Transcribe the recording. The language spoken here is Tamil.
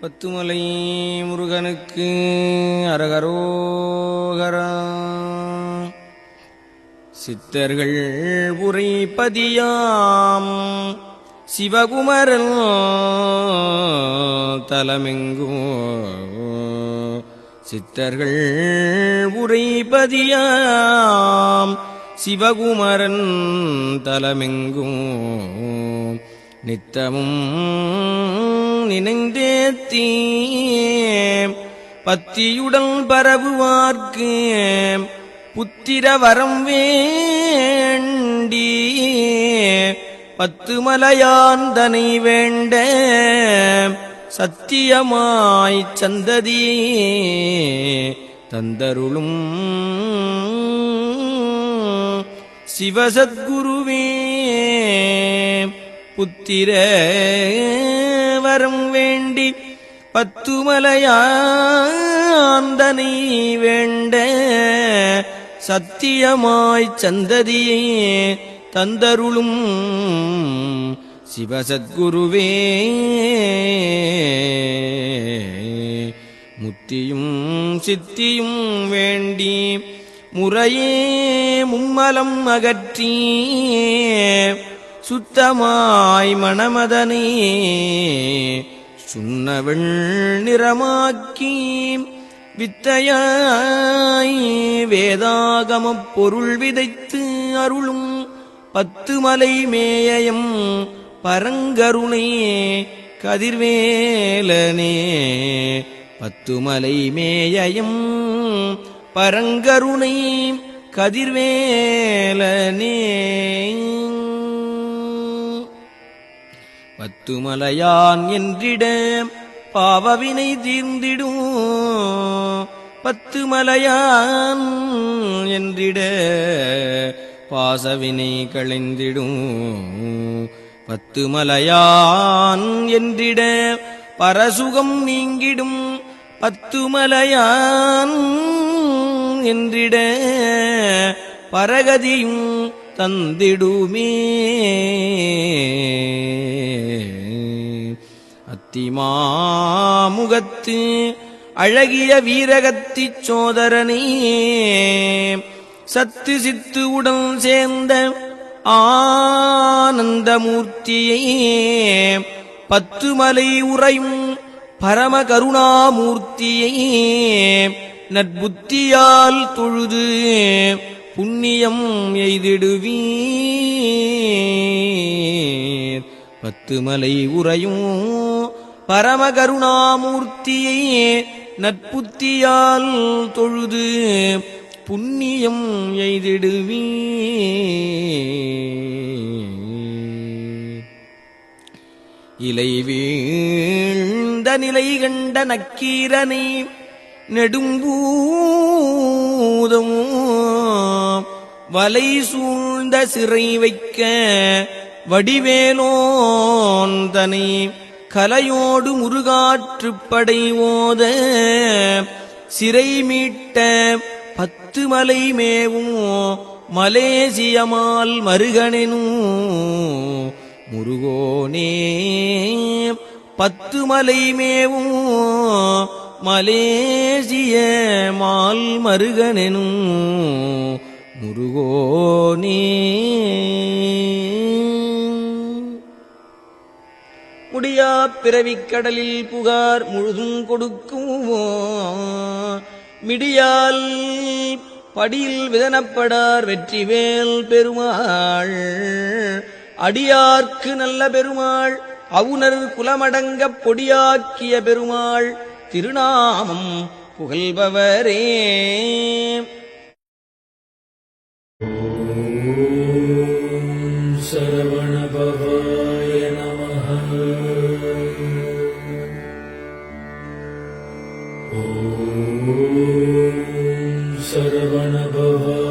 பத்துமலை முருகனுக்கு அரகரோகரா. சித்தர்கள் உரைப்பதியாம் சிவகுமரன் தலமெங்கோ. சித்தர்கள் உரைப்பதியாம் சிவகுமரன் தலமெங்கும் நித்தமும் நினைந்தேத்தீ பத்தியுடன் பரவுவார்க்கு புத்திர வரம் வேண்டி பத்து மலையாந்தனை வேண்ட சத்தியமாய் சந்ததி தந்தருளும் சிவசத்குருவே. புத்திர வரம் வேண்டி பத்துமலையாந்தனை வேண்ட சத்தியமாய் சந்ததியே தந்தருளும் சிவசத்குருவே. முத்தியும் சித்தியும் வேண்டி முறையே மும்மலம் அகற்றியே சுத்தமாய் மணமதனே சுண்ணவள் நிறமாக்கி வித்தையாய் வேதாகமப் பொருள் விதைத்து அருளும் பத்து மலை மேயம் பரங்கருணே கதிர்வேலனே. பத்துமலை மேயம் பரங்கருணை கதிர்வேலனே. பத்துமலையான் என்றிட பாவவினை தீர்ந்திடும். பத்துமலையான் என்றிட பாசவினை களைந்திடும் பத்துமலையான் என்றிட பரசுகம் நீங்கிடும். பத்துமலையான் என்றிட பரகதியும் தந்திடுமே. அத்திமாமுகத்து அழகிய வீரகத்திச் சோதரனே. சத்து சித்து உடன் சேர்ந்த ஆனந்தமூர்த்தியே. பத்து மலை உறையும் பரம கருணாமூர்த்தியை நற்புத்தியால் தொழுது புண்ணியம் எய்திடுவீர். பத்து மலை உறையும் பரமகருணாமூர்த்தியை நற்புத்தியால் தொழுது புண்ணியம் எய்திடுவீ இலை வீழ்ந்த நிலை கண்ட நக்கீரனை நெடும்பூதம் வலை சூழ்ந்த சிறை வைக்க வடிவேலோந்தனை கலையோடு முருகாற்றுப்படை ஓத சிறை மீட்ட பத்து மலை மேவும் மலேசியமால் மருகனினும் முருகோனே. பத்து மலை மேவும் மலேசிய மால் மருகனெனும் முருகோனே. முடியா பிறவிக் கடலில் புகார் முழுதும் கொடுக்குமோ? மிடியால் படியில் விதனப்படார் வெற்றிவேல் பெருமாள். அடியார்க்கு நல்ல பெருமாள் அவுணர் குலமடங்கப் பொடியாக்கிய பெருமாள். திருநாமம் புகழ்பவரே. சரவணபவாய நம ஓம் சரவணபவாய